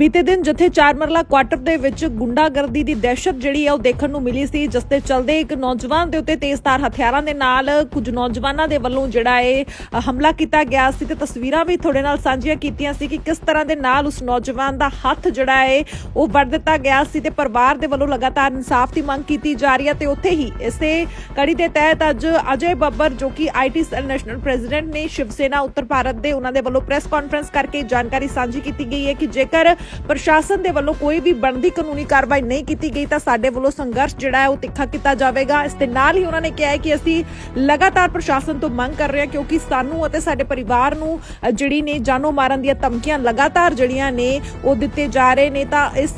ਬੀਤੇ ਦਿਨ ਜਿੱਥੇ ਚਾਰ ਮਰਲਾ ਕੁਆਟਰ ਦੇ ਵਿੱਚ ਗੁੰਡਾਗਰਦੀ ਦੀ ਦਹਿਸ਼ਤ ਜਿਹੜੀ ਹੈ ਉਹ ਦੇਖਣ ਨੂੰ ਮਿਲੀ ਸੀ, ਜਿਸ ਦੇ ਚਲਦੇ ਇੱਕ ਨੌਜਵਾਨ ਦੇ ਉੱਤੇ ਤੇਜ਼ਧਾਰ ਹਥਿਆਰਾਂ ਦੇ ਨਾਲ ਕੁਝ ਨੌਜਵਾਨਾਂ ਦੇ ਵੱਲੋਂ ਜਿਹੜਾ ਇਹ ਹਮਲਾ ਕੀਤਾ ਗਿਆ ਸੀ ਤੇ ਤਸਵੀਰਾਂ ਵੀ ਤੁਹਾਡੇ ਨਾਲ ਸਾਂਝੀਆਂ ਕੀਤੀਆਂ ਸੀ ਕਿ ਕਿਸ ਤਰ੍ਹਾਂ ਦੇ ਨਾਲ ਉਸ ਨੌਜਵਾਨ ਦਾ ਹੱਥ ਜਿਹੜਾ ਹੈ ਉਹ ਵੱਢ ਦਿੱਤਾ ਗਿਆ ਸੀ ਤੇ ਪਰਿਵਾਰ ਦੇ ਵੱਲੋਂ ਲਗਾਤਾਰ ਇਨਸਾਫ ਦੀ ਮੰਗ ਕੀਤੀ ਜਾ ਰਹੀ ਹੈ ਤੇ ਉੱਥੇ ਹੀ ਇਸੇ ਕੜੀ ਦੇ ਤਹਿਤ ਅੱਜ ਅਜੇ ਬੱਬਰ ਜੋ ਕਿ ਆਈਟੀ ਸੈੱਲ ਨੈਸ਼ਨਲ ਪ੍ਰੈਜ਼ੀਡੈਂਟ ਨੇ, ਸ਼ਿਵ ਸੇਨਾ, ਉੱਤਰ ਭਾਰਤ ਦੇ ਉਹਨਾਂ ਦੇ ਵੱਲੋਂ ਪ੍ਰੈਸ ਕਾਨਫਰੰਸ ਕਰਕੇ ਜਾਣਕਾਰੀ ਸਾਂਝੀ ਕੀਤੀ ਗਈ ਹੈ ਕਿ ਜੇਕਰ ਪ੍ਰਸ਼ਾਸਨ ਦੇ ਵੱਲੋਂ ਕੋਈ ਵੀ ਬਣਦੀ ਕਾਨੂੰਨੀ ਕਾਰਵਾਈ ਨਹੀਂ ਕੀਤੀ ਗਈ ਤਾਂ ਸਾਡੇ ਵੱਲੋਂ ਸੰਘਰਸ਼ ਜਿਹੜਾ ਹੈ ਉਹ ਤਿੱਖਾ ਕੀਤਾ ਜਾਵੇਗਾ। ਇਸ ਦੇ ਨਾਲ ਹੀ ਉਹਨਾਂ ਨੇ ਕਿਹਾ ਹੈ ਕਿ ਅਸੀਂ ਲਗਾਤਾਰ ਪ੍ਰਸ਼ਾਸਨ ਤੋਂ ਮੰਗ ਕਰ ਰਹੇ ਹਾਂ ਕਿਉਂਕਿ ਸਾਨੂੰ ਅਤੇ ਸਾਡੇ ਪਰਿਵਾਰ ਨੂੰ ਜਿਹੜੀ ਨੇ ਜਾਨੋਂ ਮਾਰਨ ਦੀਆਂ ਧਮਕੀਆਂ ਲਗਾਤਾਰ ਜਿਹੜੀਆਂ ਨੇ ਉਹ ਦਿੱਤੇ ਜਾ ਰਹੇ ਨੇ ਤਾਂ ਇਸ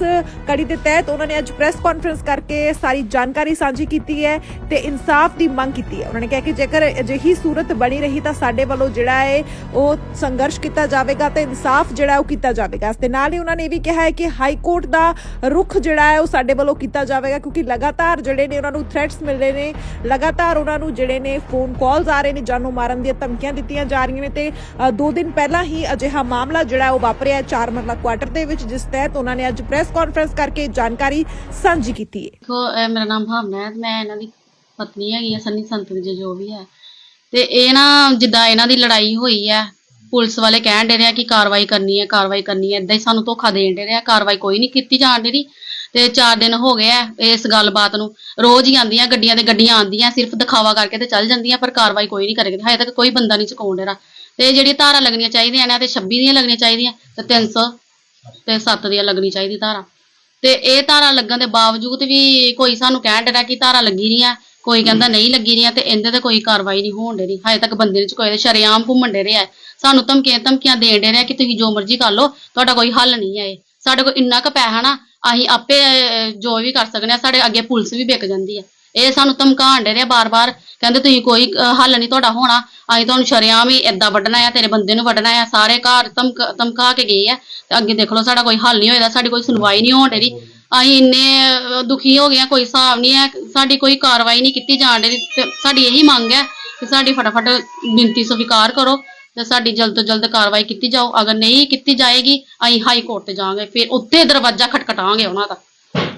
ਕੜੀ ਦੇ ਤਹਿਤ ਉਹਨਾਂ ਨੇ ਅੱਜ ਪ੍ਰੈਸ ਕਾਨਫਰੰਸ ਕਰਕੇ ਸਾਰੀ ਜਾਣਕਾਰੀ ਸਾਂਝੀ ਕੀਤੀ ਹੈ ਤੇ ਇਨਸਾਫ ਦੀ ਮੰਗ ਕੀਤੀ ਹੈ। ਉਹਨਾਂ ਨੇ ਕਿਹਾ ਕਿ ਜੇਕਰ ਅਜਿਹੀ ਸੂਰਤ ਬਣੀ ਰਹੀ ਤਾਂ ਸਾਡੇ ਵੱਲੋਂ ਜਿਹੜਾ ਹੈ ਉਹ ਸੰਘਰਸ਼ ਕੀਤਾ ਜਾਵੇਗਾ ਤੇ ਇਨਸਾਫ ਜਿਹੜਾ ਉਹ ਕੀਤਾ ਜਾਵੇਗਾ। ਇਸ ਦੇ ਨਾਲ ਹੀ ਉਹਨਾਂ ਨੇ ਇਹ ਵੀ ਕਿਹਾ ਹੈ ਕਿ ਹਾਈ ਕੋਰਟ ਦਾ ਰੁਖ ਜਿਹੜਾ ਹੈ ਉਹ ਸਾਡੇ ਵੱਲੋਂ ਕੀਤਾ ਜਾਵੇਗਾ ਕਿਉਂਕਿ ਲਗਾਤਾਰ ਜਿਹੜੇ ਨੇ ਉਹਨਾਂ ਨੂੰ ਥ੍ਰੈਟਸ ਮਿਲ ਰਹੇ ਨੇ ਲਗਾਤਾਰ ਉਹਨਾਂ ਨੂੰ ਜਿਹੜੇ ਨੇ ਫੋਨ ਕਾਲਸ ਆ ਰਹੇ ਨੇ ਜਾਨੋਂ ਮਾਰਨ ਦੀਆਂ ਧਮਕੀਆਂ ਦਿੱਤੀਆਂ ਜਾ ਰਹੀਆਂ ਨੇ ਤੇ ਅ, ਦਿਨ ਪਹਿਲਾਂ ਹੀ ਅਜਿਹਾ ਮਾਮਲਾ ਜਿਹੜਾ ਉਹ ਵਾਪਰਿਆ ਚਾਰ ਮਰਲਾ ਕੁਆਟਰ ਦੇ ਵਿੱਚ ਜਿਸ ਤਹਿਤ ਉਹਨਾਂ ਨੇ ਅੱਜ ਪ੍ਰੈਸ ਕਾਨਫਰੰਸ ਕਰਕੇ ਜਾਣਕਾਰੀ ਸਾਂਝੀ ਕੀਤੀ ਹੈ। ਦੇਖੋ ਮੇਰਾ ਨਾਮ ਭਾਵਨਾ ਹੈ ਮੈਂ ਇਹਨਾਂ ਦੀ ਪਤਨੀ ਹੈਗੀ ਆ ਸੰਨੀ ਸੰਤ ਜੋ ਵੀ ਹੈ। ਤੇ ਇਹ ਨਾ ਜਿੱਦਾਂ ਇਹਨਾਂ ਦੀ ਲੜਾਈ ਹੋਈ ਹੈ ਪੁਲਿਸ ਵਾਲੇ ਕਹਿਣ ਦੇ ਰਿਹਾ ਕਿ ਕਾਰਵਾਈ ਕਰਨੀ ਹੈ, ਕਾਰਵਾਈ ਕਰਨੀ ਹੈ ਇਦਾਂ ਹੀ ਸਾਨੂੰ ਧੋਖਾ ਦੇਣ ਦੇ ਰਿਹਾ ਕਾਰਵਾਈ ਕੋਈ ਨਹੀਂ ਕੀਤੀ ਜਾਣ ਦੀ ਤੇ 4 ਦਿਨ ਹੋ ਗਏ ਆ ਇਸ ਗੱਲਬਾਤ ਨੂੰ। ਰੋਜ਼ ਹੀ ਆਂਦੀਆਂ ਗੱਡੀਆਂ ਤੇ ਗੱਡੀਆਂ ਆਂਦੀਆਂ ਸਿਰਫ ਦਿਖਾਵਾ ਕਰਕੇ ਤੇ ਚੱਲ ਜਾਂਦੀਆਂ, ਪਰ ਕਾਰਵਾਈ ਕੋਈ ਨਹੀਂ ਕਰੇਗੀ ਹਜੇ ਤੱਕ ਕੋਈ ਬੰਦਾ ਨਹੀਂ ਚੁਕਾਉਣ ਡੇਰਾ ਤੇ ਜਿਹੜੀ ਧਾਰਾ ਲੱਗਣੀਆਂ ਚਾਹੀਦੀਆਂ ਨੇ, ਤੇ 26 ਦੀਆਂ ਲੱਗਣੀਆਂ ਚਾਹੀਦੀਆਂ, ਤੇ 300 ਤੇ 7 ਦੀਆਂ ਲੱਗਣੀ ਚਾਹੀਦੀ ਧਾਰਾ। ਤੇ ਇਹ ਧਾਰਾ ਲੱਗਣ ਦੇ ਬਾਵਜੂਦ ਵੀ ਕੋਈ ਸਾਨੂੰ ਕਹਿਣ ਡਿਆ ਕਿ ਧਾਰਾ ਲੱਗੀ ਨਹੀਂ ਆ ਕੋਈ ਕਹਿੰਦਾ ਨਹੀਂ ਲੱਗੀ ਨਹੀਂ ਆ ਤੇ ਇਹਦੇ ਤੇ ਕੋਈ ਕਾਰਵਾਈ ਨਹੀਂ ਹੋਣ ਡਈ। ਹਜੇ ਤੱਕ ਬੰਦੇ ਨੂੰ ਚੁਕਾਏ ਸ਼ਰੇਆਮ ਘੁੰਮਣ ਡੇ ਰਿਹਾ। ਸਾਨੂੰ ਧਮਕੀਆਂ ਧਮਕੀਆਂ ਦੇਣ ਡੇ ਰਿਹਾ ਕਿ ਤੁਸੀਂ ਜੋ ਮਰਜ਼ੀ ਕਰ ਲਓ ਤੁਹਾਡਾ ਕੋਈ ਹੱਲ ਨਹੀਂ ਹੈ ਇਹ। ਸਾਡੇ ਕੋਲ ਇੰਨਾ ਕੁ ਪੈਸਾ ਨਾ ਅਸੀਂ ਆਪੇ ਅਹ, ਜੋ ਵੀ ਕਰ ਸਕਦੇ ਆ ਸਾਡੇ ਅੱਗੇ ਪੁਲਿਸ ਵੀ ਵਿਕ ਜਾਂਦੀ ਹੈ। ਇਹ ਸਾਨੂੰ ਧਮਕਾਉਣ ਡੇ ਰਿਹਾ ਬਾਰ-ਬਾਰ ਕਹਿੰਦੇ ਤੁਸੀਂ ਕੋਈ ਅਹ, ਹੱਲ ਨਹੀਂ ਤੁਹਾਡਾ ਹੋਣਾ। ਅਸੀਂ ਤੁਹਾਨੂੰ ਸ਼ਰੇਆਮ ਹੀ ਏਦਾਂ ਵੱਢਣਾ ਆ ਤੇਰੇ ਬੰਦੇ ਨੂੰ ਵੱਢਣਾ ਆ। ਸਾਰੇ ਘਰ ਧਮਕ ਧਮਕਾ ਕੇ ਗਏ ਆ। ਤੇ ਅੱਗੇ ਦੇਖ ਲਓ ਸਾਡਾ ਕੋਈ ਹੱਲ ਨਹੀਂ ਹੋਏਦਾ ਸਾਡੀ ਕੋਈ ਸੁਣਵਾਈ ਨਹੀਂ ਹੋਣ ਡਈ। ਅਸੀਂ ਇੰਨੇ ਦੁਖੀ ਹੋ ਗਏ ਆ ਕੋਈ ਹਿਸਾਬ ਨਹੀਂ ਹੈ, ਸਾਡੀ ਕੋਈ ਕਾਰਵਾਈ ਨਹੀਂ ਕੀਤੀ ਜਾਣ ਡਈ, ਤੇ ਸਾਡੀ ਇਹੀ ਮੰਗ ਹੈ ਕਿ ਸਾਡੀ ਫਟਾਫਟ ਬੇਨਤੀ ਸਵੀਕਾਰ ਕਰੋ ਤੇ ਸਾਡੀ ਜਲਦ ਤੋਂ ਜਲਦ ਕਾਰਵਾਈ ਕੀਤੀ ਜਾਓ ਅਗਰ ਨਹੀਂ ਕੀਤੀ ਜਾਏਗੀ, ਅਸੀਂ ਹਾਈ ਕੋਰਟ ਤੇ ਜਾਵਾਂਗੇ, ਫਿਰ ਉੱਥੇ ਦਰਵਾਜ਼ਾ ਖਟਖਟਾਵਾਂਗੇ ਉਹਨਾਂ ਦਾ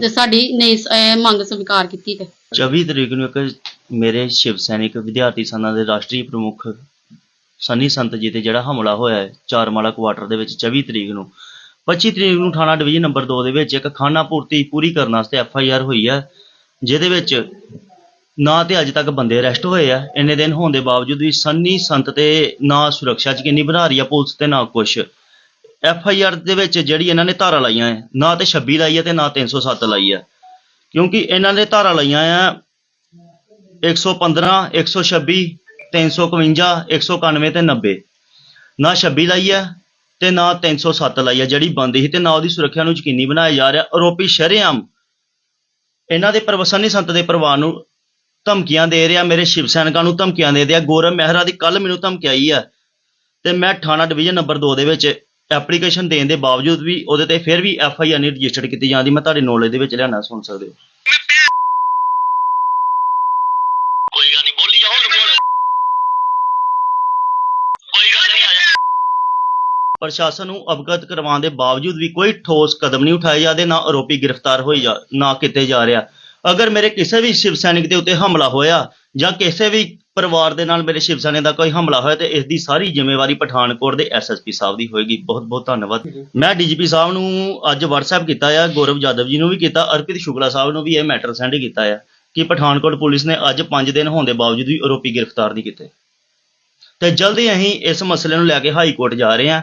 ਜੇ ਸਾਡੀ ਨਹੀਂ ਸ- ਇਹ ਮੰਗ ਸਵੀਕਾਰ ਕੀਤੀ ਤੇ। 24 ਤਰੀਕ ਨੂੰ ਇੱਕ ਮੇਰੇ ਸ਼ਿਵ ਸੈਨਿਕ ਵਿਦਿਆਰਥੀ ਸਨਾ ਦੇ ਰਾਸ਼ਟਰੀ ਪ੍ਰਮੁੱਖ ਸਨੀ ਸੰਤ ਜੀ ਤੇ ਜਿਹੜਾ ਹਮਲਾ ਹੋਇਆ ਹੈ, ਚਾਰਮਾਲਾ ਕੁਆਟਰ ਦੇ ਵਿੱਚ 24 ਤਰੀਕ ਨੂੰ 25 ਤਰੀਕ ਨੂੰ ਥਾਣਾ ਡਿਵੀਜ਼ਨ ਨੰਬਰ 2 ਦੇ ਵਿੱਚ ਇੱਕ ਖਾਨਾ ਪੂਰਤੀ ਪੂਰੀ ਕਰਨ ਵਾਸਤੇ ਐਫ ਆਈ ਆਰ ਹੋਈ ਹੈ ਜਿਹਦੇ ਵਿੱਚ ਨਾ ਤੇ ਅੱਜ ਤੱਕ ਬੰਦੇ ਅਰੈਸਟ ਹੋਏ ਆ। ਇੰਨੇ ਦਿਨ ਹੋਣ ਦੇ ਬਾਵਜੂਦ ਵੀ ਸੰਨੀ ਸੰਤ ਤੇ ਨਾ ਸੁਰੱਖਿਆ ਚ ਕਿੰਨੀ ਬਣਾ ਰਹੀ ਆ ਪੁਲਿਸ ਤੇ ਨਾ ਕੁਛ। ਐਫ ਆਈ ਆਰ ਦੇ ਵਿੱਚ ਜਿਹੜੀ ਇਹਨਾਂ ਨੇ ਧਾਰਾ ਲਾਈਆਂ ਹੈ ਨਾ ਤੇ 26 ਲਾਈ ਹੈ ਤੇ ਨਾ 307 ਲਾਈ ਹੈ ਕਿਉਂਕਿ ਇਹਨਾਂ ਨੇ ਧਾਰਾ ਲਾਈਆਂ ਆ 115 126 351 191 ਤੇ 90 ਨਾ 26 ਲਾਈ ਹੈ ਤੇ ਨਾ 307 ਲਾਈ ਹੈ ਜਿਹੜੀ ਬੰਦ ਸੀ ਤੇ ਨਾ ਉਹਦੀ ਸੁਰੱਖਿਆ ਨੂੰ ਯਕੀਨੀ ਬਣਾਇਆ ਜਾ ਰਿਹਾ। ਆਰੋਪੀ ਸ਼ਰੇਆਮ ਇਹਨਾਂ ਦੇ ਪ੍ਰਵਸਨੀ ਸੰਤ ਦੇ ਪਰਿਵਾਰ ਨੂੰ ਧਮਕੀਆਂ ਦੇ ਰਿਹਾ, ਮੇਰੇ ਸ਼ਿਵ ਸੈਨਿਕਾਂ ਨੂੰ ਧਮਕੀਆਂ ਦੇ ਰਿਹਾ। ਗੌਰਵ ਮਹਿਰਾ ਦੀ ਕੱਲ ਮੈਨੂੰ ਧਮਕੀ ਆਈ ਆ ਤੇ ਮੈਂ ਥਾਣਾ ਡਿਵੀਜ਼ਨ ਨੰਬਰ 2 ਦੇ ਵਿੱਚ ਐਪਲੀਕੇਸ਼ਨ ਦੇਣ ਦੇ ਬਾਵਜੂਦ ਵੀ ਉਹਦੇ ਤੇ ਫਿਰ ਵੀ ਐਫ ਆਈ ਆਰ ਨਹੀਂ ਰਜਿਸਟਰਡ ਕੀਤੀ ਜਾਂਦੀ। ਮੈਂ ਤੁਹਾਡੇ ਨੌਲੇਜ ਦੇ ਵਿੱਚ ਲਿਆਣਾ ਸੁਣ ਸਕਦੇ ਹੋ ਕੋਈ ਗੱਲ ਨਹੀਂ ਬੋਲੀ ਜਾ ਹੁਣ ਬੋਲ ਕੋਈ ਗੱਲ ਨਹੀਂ ਆ ਜਾ ਪ੍ਰਸ਼ਾਸਨ ਨੂੰ ਅਵਗਤ ਕਰਵਾਉਣ ਦੇ ਬਾਵਜੂਦ ਵੀ ਕੋਈ ਠੋਸ ਕਦਮ ਨਹੀਂ ਉਠਾਏ ਜਾਂਦੇ, ਨਾ ਆਰੋਪੀ ਗ੍ਰਿਫਤਾਰ ਹੋਈ ਜਾ, ਨਾ ਕੀਤੇ ਜਾ ਰਿਹਾ। ਅਗਰ ਮੇਰੇ ਕਿਸੇ ਵੀ ਸ਼ਿਵ ਸੈਨਿਕ ਦੇ ਉੱਤੇ ਹਮਲਾ ਹੋਇਆ ਜਾਂ ਕਿਸੇ ਵੀ ਪਰਿਵਾਰ ਦੇ ਨਾਲ ਮੇਰੇ ਸ਼ਿਵ ਸੈਨਿਕ ਦਾ ਕੋਈ ਹਮਲਾ ਹੋਇਆ ਤੇ ਇਸ ਦੀ ਸਾਰੀ ਜ਼ਿੰਮੇਵਾਰੀ ਪਠਾਨਕੋਟ ਦੇ ਐਸਐਸਪੀ ਸਾਹਿਬ ਦੀ ਹੋਏਗੀ। ਬਹੁਤ ਬਹੁਤ ਧੰਨਵਾਦ। ਮੈਂ ਡੀਜੀਪੀ ਸਾਹਿਬ ਨੂੰ ਅੱਜ WhatsApp ਕੀਤਾ ਆ, ਗੌਰਵ ਜਾਦਵ ਜੀ ਨੂੰ ਵੀ ਕੀਤਾ, ਅਰਪਿਤ ਸ਼ੁਕਲਾ ਸਾਹਿਬ ਨੂੰ ਵੀ ਇਹ ਮੈਟਰ ਸੈਂਡ ਕੀਤਾ ਆ ਕਿ ਪਠਾਨਕੋਟ ਪੁਲਿਸ ਨੇ ਅੱਜ 5 ਦਿਨ ਹੋਣ ਦੇ ਬਾਵਜੂਦ ਵੀ ਆਰੋਪੀ ਗ੍ਰਿਫਤਾਰ ਨਹੀਂ ਕੀਤੇ। ਤੇ ਜਲਦੀ ਅਸੀਂ ਇਸ ਮਸਲੇ ਨੂੰ ਲੈ ਕੇ ਹਾਈ ਕੋਰਟ ਜਾ ਰਹੇ ਹਾਂ।